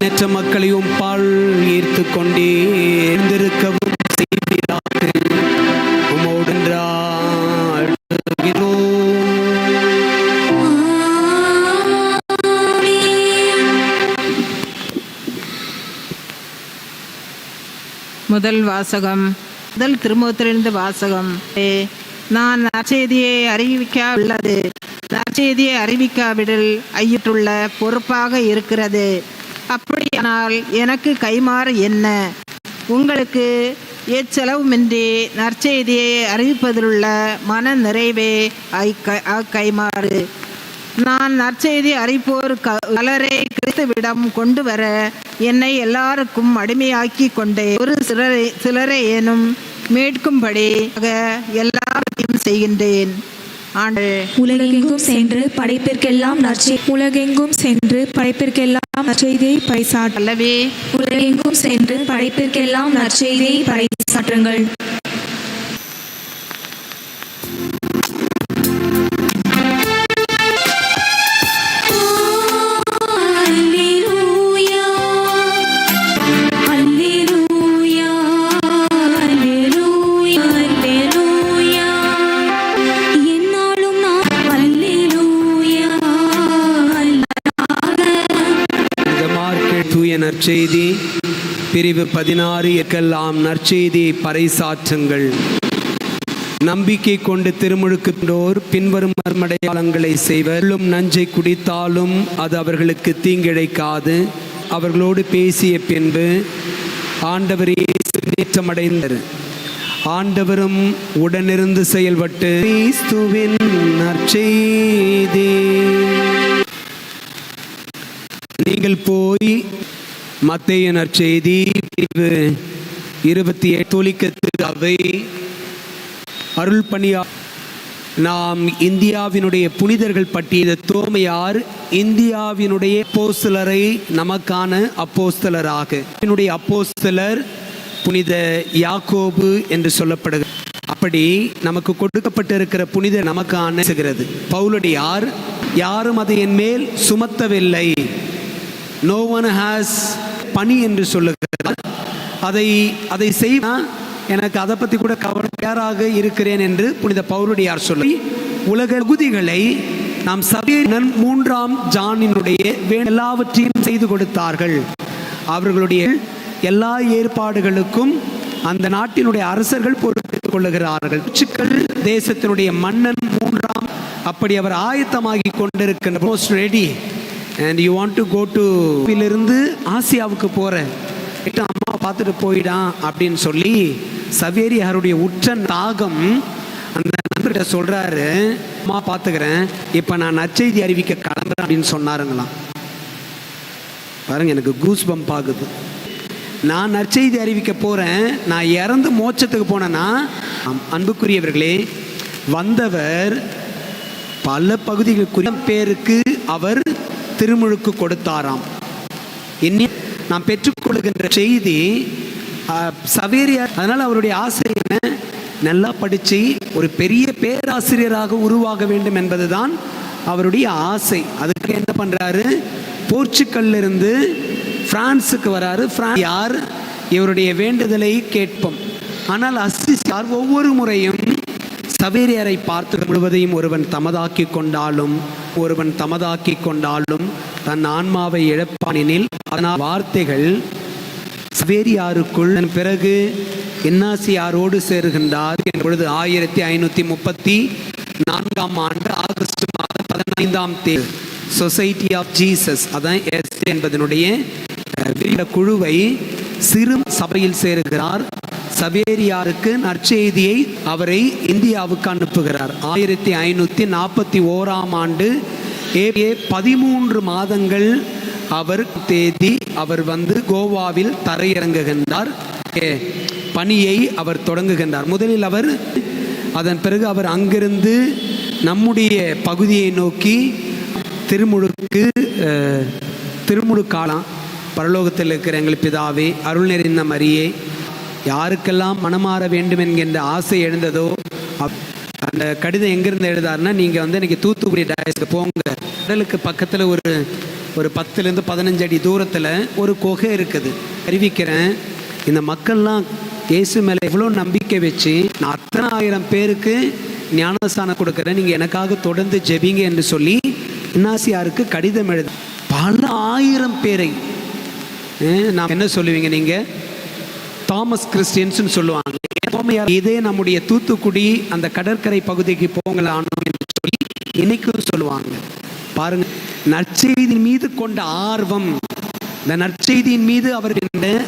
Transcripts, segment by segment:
எண்ணற்ற மக்களையும் பால் ஈர்த்து கொண்டே இருந்திருக்கவும் செய்வீராக முதல் வாசகம். முதல் திருமுகத்திலிருந்து வாசகம். ஏ, நான் நற்செய்தியை அறிவிக்கா உள்ளது நற்செய்தியை அறிவிக்காவிடில் ஐயுற்றுள்ள பொறுப்பாக இருக்கிறது. அப்படியானால் எனக்கு கைமாறு என்ன? உங்களுக்கு எச்செலவுமின்றி நற்செய்தியை அறிவிப்பதிலுள்ள மன நிறைவே ஐ- நான் நற்செய்தி அறிப்போர் கலரை கிறிஸ்துவிடம் கொண்டு வர என்னை எல்லாருக்கும் அடிமையாக்கி கொண்டே ஒரு சிலரை சிலரை ஏனும் மீட்கும்படி எல்லாரையும் செய்கின்றேன். உலகெங்கும் சென்று படைப்பிற்கெல்லாம் நற்செய் உலகெங்கும் சென்று படைப்பிற்கெல்லாம் நற்செய்தியை பறைசாற்ற அல்லவே உலகெங்கும் சென்று படைப்பிற்கெல்லாம் நற்செய்தியை பறைசாற்றுங்கள் நற்செய்தி பிரிவு பதினாறு எல்லாம் நற்செய்தியை பறைசாற்றுங்கள். நம்பிக்கை கொண்டு திருமுழுக்குண்டோர் பின்வரும் மர்மடையாளங்களை செய்வர்களும் நஞ்சை குடித்தாலும் அது அவர்களுக்கு தீங்கிழைக்காது. அவர்களோடு பேசிய பின்பு ஆண்டவர் நேற்றமடைந்தர். ஆண்டவரும் உடனிருந்து செயல்பட்டு கிறிஸ்துவின் நற்செய்தி. நீங்கள் போய் மத்திய நற்செய்தி பிரிவு இருபத்தி எட்டு அவை அருள் பணியா நாம் இந்தியாவினுடைய புனிதர்கள் பட்டியல தோமையார் இந்தியாவினுடைய அப்போஸ்தலரை நமக்கான அப்போஸ்தலராக என்னுடைய அப்போஸ்தலர் புனித யாக்கோபு என்று சொல்லப்படுகிறது. அப்படி நமக்கு கொடுக்கப்பட்டிருக்கிற புனித நமக்கான பவுலடியார் யாரும் அதை என் மேல் சுமத்தவில்லை. நோ ஒன் ஹாஸ் பணி என்று சொல்லுகிறார். அதை அதை செய்வா எனக்கு அதை பற்றி கூட கவலையாராக இருக்கிறேன் என்று புனித பௌருடையார் சொல்லி உலக தகுதிகளை நாம் சபையினன் மூன்றாம் ஜானினுடைய எல்லாவற்றையும் செய்து கொடுத்தார்கள். அவர்களுடைய எல்லா ஏற்பாடுகளுக்கும் அந்த நாட்டினுடைய அரசர்கள் பொறுப்பேற்றுக் கொள்ளுகிறார்கள். சிக்கல் தேசத்தினுடைய மன்னன் மூன்றாம் அப்படி அவர் ஆயத்தமாகி கொண்டிருக்கின்ற most ready. And you want to go to இருந்து ஆசியாவுக்கு போகிறேன் கிட்ட அம்மா பார்த்துட்டு போயிடான் அப்படின்னு சொல்லி சவேரியாருடைய உற்ற தாகம் அந்த நண்பர்கிட்ட சொல்கிறாரு அம்மா பார்த்துக்கிறேன். இப்போ நான் நற்செய்தி அறிவிக்க கிளம்புறேன் அப்படின்னு சொன்னாருங்களாம். பாருங்க எனக்கு கூஸ் பம்ப் ஆகுது. நான் நற்செய்தி அறிவிக்க போகிறேன் நான் இறந்து மோட்சத்துக்கு போனேன்னா அன்புக்குரியவர்களே வந்தவர் பல பகுதிகளுக்குரிய பேருக்கு அவர் திருமுழுக்கு கொடுத்தாராம். இன்னி நாம் பெற்றுக்கொள்கின்ற செய்தி சவேரியார் அதனால் அவருடைய ஆசை என்ன? நல்லா படித்து ஒரு பெரிய பேராசிரியராக உருவாக வேண்டும் என்பதுதான் அவருடைய ஆசை. அதுக்கு என்ன பண்ணுறாரு போர்ச்சுக்கல்லிருந்து பிரான்ஸுக்கு வராரு. பிரான்ஸ் யார்? இவருடைய வேண்டுதலை கேட்போம். ஆனால் அசிஸ் ஒவ்வொரு முறையும் சவேரியரை பார்த்து முழுவதையும் ஒருவன் தமதாக்கி கொண்டாலும் ஒருவன் தமதாக்கி கொண்டாலும் தன் ஆன்மாவை இழப்பானினில் அதனால் வார்த்தைகள் சவேரியாருக்குள் அதன் பிறகு என்னாசியாரோடு சேருகின்றார். என்பொழுது ஆயிரத்தி ஐநூற்றி முப்பத்தி நான்காம் ஆண்டு ஆகஸ்ட் மாதம் பதினைந்தாம் தேதி. சொசைட்டி ஆஃப் ஜீசஸ் அதான் எஸ் என்பதனுடைய குழுவை சிறு சபையில் சேருகிறார். சபேரியாருக்கு நற்செய்தியை அவரை இந்தியாவுக்கு அனுப்புகிறார். ஆயிரத்தி ஐநூற்றி நாற்பத்தி ஓராம் ஆண்டு ஏ பதிமூன்று மாதங்கள் அவர் தேதி அவர் வந்து கோவாவில் தரையிறங்குகின்றார். ஏ, பணியை அவர் தொடங்குகின்றார். முதலில் அவர் அதன் பிறகு அவர் அங்கிருந்து நம்முடைய பகுதியை நோக்கி திருமுழுக்கு அஹ், திருமுழுக்காலாம் பரலோகத்தில் இருக்கிற எங்கள் பிதாவே அருள் நிறைந்த மரியே யாருக்கெல்லாம் மனமாற வேண்டும் என்கின்ற ஆசை எழுந்ததோ அப்- அந்த கடிதம் எங்கிருந்து எழுதாருன்னா நீங்கள் வந்து இன்னைக்கு தூத்துக்குடி டயஸ்க்கு போங்க. கடலுக்கு பக்கத்தில் ஒரு ஒரு பத்துலேருந்து பதினஞ்சு அடி தூரத்தில் ஒரு குகை இருக்குது. அறிவிக்கிறேன். இந்த மக்கள்லாம் இயேசு மேலே எவ்வளோ நம்பிக்கை வச்சு நான் அத்தனை ஆயிரம் பேருக்கு ஞானஸ்தானம் கொடுக்குறேன். நீங்கள் எனக்காக தொடர்ந்து ஜெபிங்க என்று சொல்லி இன்னாசியாருக்கு கடிதம் எழுது பல ஆயிரம் பேரை நான் என்ன சொல்லுவீங்க நீங்கள் தாமஸ் கிறிஸ்டியன்ஸ்னு சொல்லுவாங்க. தோமையார் இதே நம்முடைய தூத்துக்குடி அந்த கடற்கரை பகுதிக்கு போங்களானோ என்று சொல்லி இன்னைக்கும் சொல்லுவாங்க. பாருங்க நற்செய்தி மீது கொண்ட ஆர்வம். இந்த நற்செய்தியின் மீது அவர்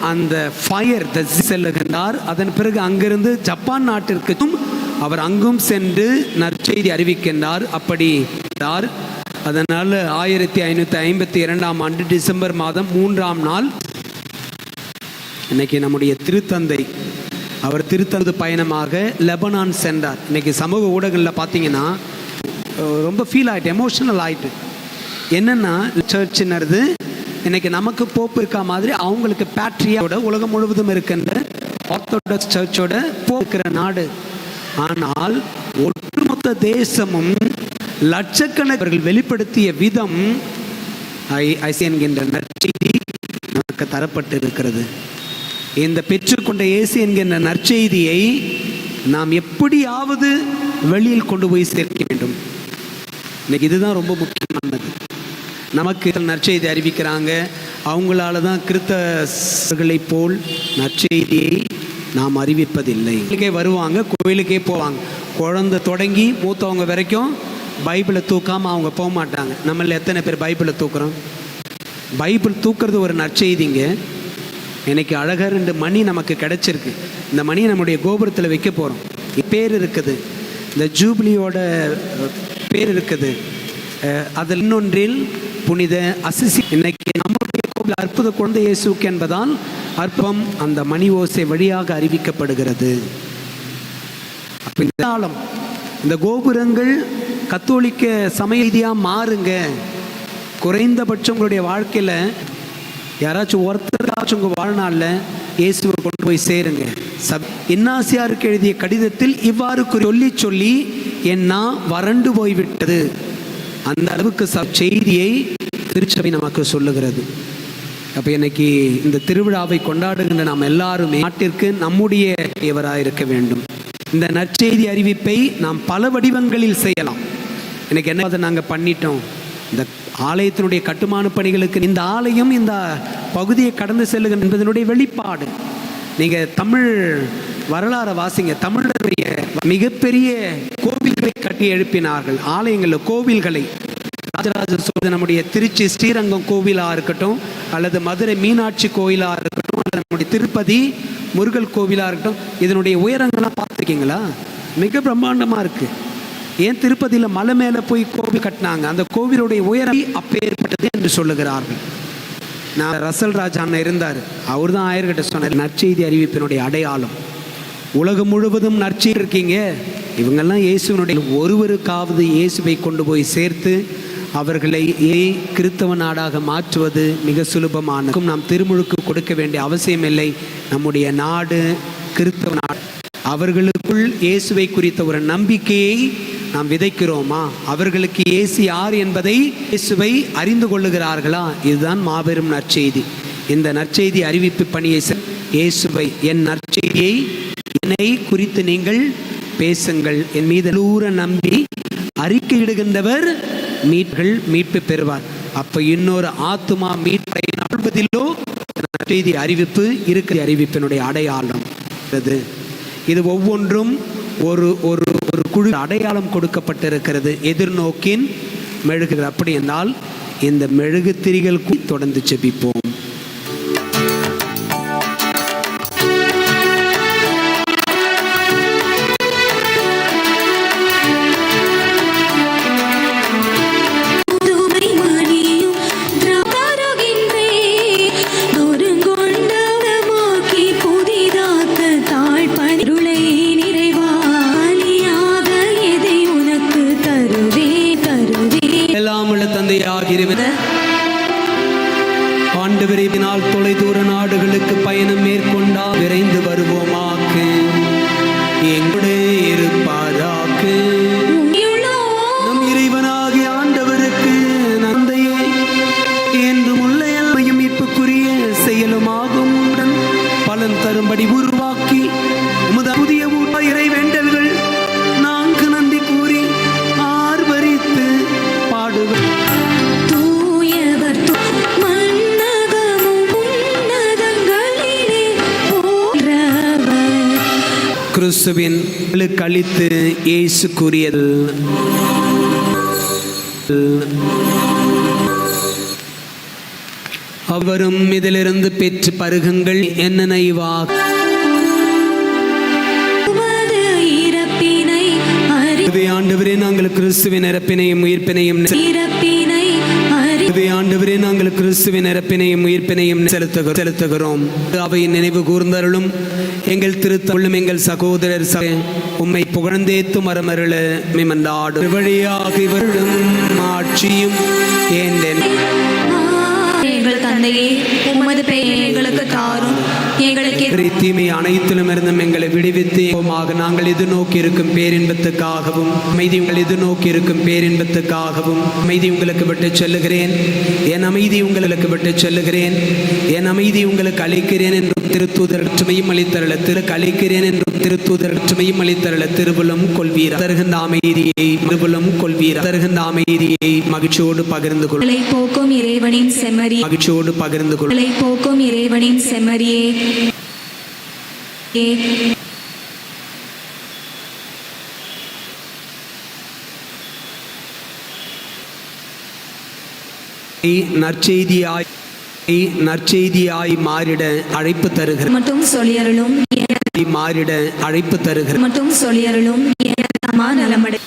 அந்த ஃபயர் செல்லுகின்றார். அதன் பிறகு அங்கிருந்து ஜப்பான் நாட்டிற்கும் அவர் அங்கும் சென்று நற்செய்தி அறிவிக்கின்றார். அப்படி அதனால் ஆயிரத்தி ஐநூற்றி ஐம்பத்தி இரண்டாம் ஆண்டு டிசம்பர் மாதம் மூன்றாம் நாள் இன்னைக்கு நம்முடைய திருத்தந்தை அவர் திருத்தந்து பயணமாக லெபனான் சென்றார். இன்னைக்கு சமூக ஊடகங்களில் பார்த்தீங்கன்னா ரொம்ப ஃபீல் ஆகிட்டு எமோஷனல் ஆகிட்டு என்னென்னா சர்ச்சுன்றது இன்னைக்கு நமக்கு போப்பு இருக்கா மாதிரி அவங்களுக்கு பேட்ரியாவோட உலகம் முழுவதும் இருக்கின்ற ஆர்த்தோடாக்ஸ் சர்ச்சோட போக்கிற நாடு. ஆனால் ஒட்டுமொத்த தேசமும் லட்சக்கணக்கர்கள் வெளிப்படுத்திய விதம் ஐ ஐசி என்கின்ற நற்செய்தி நமக்கு தரப்பட்டு இருக்கிறது இந்த பெற்றுக்கொண்ட இயேசு என்கின்ற நற்செய்தியை நாம் எப்படியாவது வெளியில் கொண்டு போய் சேர்க்க வேண்டும். இன்னைக்கு இதுதான் ரொம்ப முக்கியமானது. நமக்கு நற்செய்தி அறிவிக்கிறாங்க. அவங்களால தான் கிறித்தவர்களை போல் நற்செய்தியை நாம் அறிவிப்பதில்லை. கோயிலுக்கே வருவாங்க கோயிலுக்கே போவாங்க. குழந்தை தொடங்கி மூத்தவங்க வரைக்கும் பைபிளை தூக்காமல் அவங்க போக மாட்டாங்க. நம்மள எத்தனை பேர் பைபிளை தூக்குறோம்? பைபிள் தூக்குறது ஒரு நற்செய்திங்க. இன்னைக்கு அழகர் ரெண்டு மணி நமக்கு கிடைச்சிருக்கு. இந்த மணி நம்முடைய கோபுரத்தில் வைக்க போகிறோம் பேர் இருக்குது. இந்த ஜூப்ளியோட பேர் இருக்குது. அதில் இன்னொன்றில் புனித அசிசி. இன்னைக்கு நம்முடைய கோவில் அற்புத குழந்தை இயேசுக்கு என்பதால் அற்பம் அந்த மணி ஓசை வழியாக அறிவிக்கப்படுகிறது. அப்ப இந்த காலம் இந்த கோபுரங்கள் கத்தோலிக்க சமயதியாக மாறுங்க. குறைந்தபட்சம் உங்களுடைய வாழ்க்கையில் யாராச்சும் ஒருத்தராச்சும் உங்கள் வாழ்நாளில் இயேசுவை கொண்டு போய் சேருங்க. சப் இன்னாசியாருக்கு எழுதிய கடிதத்தில் இவ்வாறு குறி- சொல்லி சொல்லி என் வறண்டு போய்விட்டது. அந்த அளவுக்கு ச செய்தியை திருச்சபை நமக்கு சொல்லுகிறது. அப்போ இன்னைக்கு இந்த திருவிழாவை கொண்டாடுகின்ற நாம் எல்லாருமே நாட்டிற்கு நம்முடைய இவராக இருக்க வேண்டும். இந்த நற்செய்தி அறிவிப்பை நாம் பல வடிவங்களில் செய்யலாம். இன்னைக்கு என்ன அதை நாங்கள் பண்ணிட்டோம்? இந்த ஆலயத்தினுடைய கட்டுமான பணிகளுக்கு இந்த ஆலயம் இந்த பகுதியை கடந்து செல்லுகின்ற என்பதனுடைய வெளிப்பாடு. நீங்கள் தமிழ் வரலாறை வாசிங்க. தமிழருடைய மிகப்பெரிய கோவில்களை கட்டி எழுப்பினார்கள். ஆலயங்களில் கோவில்களை. ராஜராஜ சோழன் நம்முடைய திருச்சி ஸ்ரீரங்கம் கோவிலாக இருக்கட்டும் அல்லது மதுரை மீனாட்சி கோயிலாக இருக்கட்டும் அல்லது நம்முடைய திருப்பதி முருகல் கோவிலாக இருக்கட்டும் இதனுடைய உயரங்கள்லாம் பார்த்துருக்கீங்களா? மிக பிரம்மாண்டமாக இருக்குது ஏன் திருப்பதியில் மலை மேலே போய் கோவில் கட்டினாங்க? அந்த கோவிலுடைய உயரம் அப்பேற்பட்டது என்று சொல்லுகிறார்கள். நான் ரசல் ராஜா அண்ணன் இருந்தார். அவர் தான் ஆயர்கிட்ட சொன்னார் நற்செய்தி அறிவிப்பினுடைய அடையாளம். உலகம் முழுவதும் நற்செய்தி இருக்கீங்க. இவங்கெல்லாம் இயேசுவனுடைய ஒருவருக்காவது இயேசுவை கொண்டு போய் சேர்த்து அவர்களை ஏ கிறித்தவ நாடாக மாற்றுவது மிக சுலபமானதுக்கும் நாம் திருமுழுக்கு கொடுக்க வேண்டிய அவசியமில்லை நம்முடைய நாடு கிறித்தவ நாடு. அவர்களுக்குள் இயேசுவை குறித்த ஒரு நம்பிக்கையை நாம் விதைக்கிறோமா? அவர்களுக்கு ஏசி யார் என்பதை இயேசுவை அறிந்து கொள்ளுகிறார்களா? இதுதான் மாபெரும் நற்செய்தி. இந்த நற்செய்தி அறிவிப்பு பணியை இயேசுவை என் நற்செய்தியை என்னை குறித்து நீங்கள் பேசுங்கள். என் மீது லூர நம்பி அறிக்கையிடுகின்றவர் மீட்கள் மீட்பு பெறுவார். அப்ப இன்னொரு ஆத்துமா மீட்பை நாள்வதிலோ நற்செய்தி அறிவிப்பு இருக்கிற அறிவிப்பினுடைய அடையாளம். இது ஒவ்வொன்றும் ஒரு ஒரு ஒரு குழு அடையாளம் கொடுக்கப்பட்டிருக்கிறது. எதிர்நோக்கின் மெழுகுகள். அப்படி என்றால் இந்த மெழுகு திரிகள் தொடர்ந்து செபிப்போம். வரும்படி உருவாக்கி உமது புதிய இறை வேண்டல்கள் நான்கு நன்றி கூறி ஆர்வரித்து பாடுவேன் கிறிஸ்துவின் கழித்து இயேசு கூறியது. அவரும் இதிலிருந்து பெற்று பருகுங்கள். என்ன நைவா உமது இறப்பினை அறி இதுவே ஆண்டவரே நாங்கள் கிறிஸ்துவின் இறப்பினையும் உயிர்ப்பினையும் ஆண்டவரே நாங்கள் கிறிஸ்துவின் இறப்பினையும் உயிர்ப்பினையும் செலுத்துகிறோம் செலுத்துகிறோம். அவையின் நினைவு கூர்ந்தருளும் எங்கள் திருத்தருளும் எங்கள் சகோதரர் சக உம்மை புகழ்ந்தேத்து மரமருள மிமந்தாடு. வழியாக இவர்களும் ஆட்சியும் தீமை அனைத்திலும் இருந்தும் எங்களை விடுவித்து மாக நாங்கள் எதிர்நோக்கி இருக்கும் பேரின்பத்துக்காகவும் அமைதி உங்கள் எதிர்நோக்கி இருக்கும் பேரின்பத்துக்காகவும் அமைதி உங்களுக்கு விட்டு செல்லுகிறேன். என் அமைதி உங்களுக்கு விட்டு செல்லுகிறேன். என் அமைதி உங்களுக்கு அளிக்கிறேன் என்றும் திருத்தூதர் சுமையும் அளித்தருள திரு அளிக்கிறேன் என்றும் திருத்தூதர் சுமையும் அளித்தருள திருபுலம் கொள்வீர். தருகின்ற அமைதியை திருபுலம் கொள்வீர். தருகின்ற அமைதியை மகிழ்ச்சியோடு பகிர்ந்து கொள். உங்களை போக்கும் இறைவனின் செம்மறி மகிழ்ச்சியோடு பகிர்ந்து கொள். உங்களை போக்கும் இறைவனின் செம்மறியே நற்செய்தியாய் நற்செய்தியாய் மாறிட அழைப்பு தருகிற மட்டும் சொல்லியருளும் மாறிட அழைப்பு தருகிற மட்டும் சொல்லியருளும் நலமடை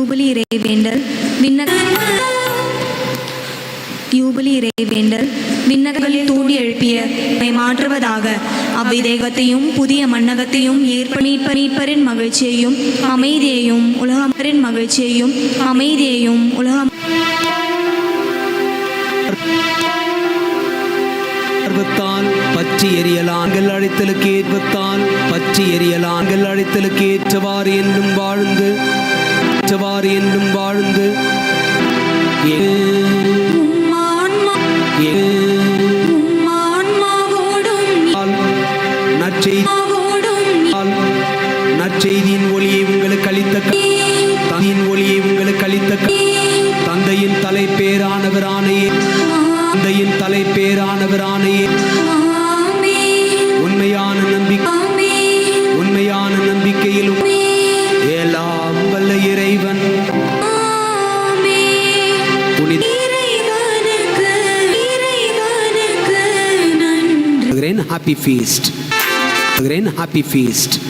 யூபிலி இறைவேண்டல் விண்ணக யூபிலி இறைவேண்டல் விண்ணகங்களில் தூண்டி எழுப்பிய மாற்றுவதாக அவ்விதேகத்தையும் புதிய மன்னகத்தையும் ஏற்ப மகிழ்ச்சியையும் அமைதியையும் உலகமரின் மகிழ்ச்சியையும் அமைதியையும் உலகம் ஆர்வத்தால் பற்றி எரியலாங்கள் அழைத்தலுக்கு ஏற்பத்தான் பற்றி எரியலாங்கள் அழைத்தலுக்கு ஏற்றவாறு என்றும் வாழ்ந்து ஏற்றவாறு என்றும் வாழ்ந்து நற்செய்தியின் ஒளியை உங்களுக்கு அளித்த தந்தையின் ஒளியை உங்களுக்கு அளித்த தந்தையின் தலை பேரானவரானையே தந்தையின் தலை பேரானவரானையே ஆமென். உண்மையான நம்பிக்கை உண்மையான நம்பிக்கையிலும் happy feast. Again, happy feast.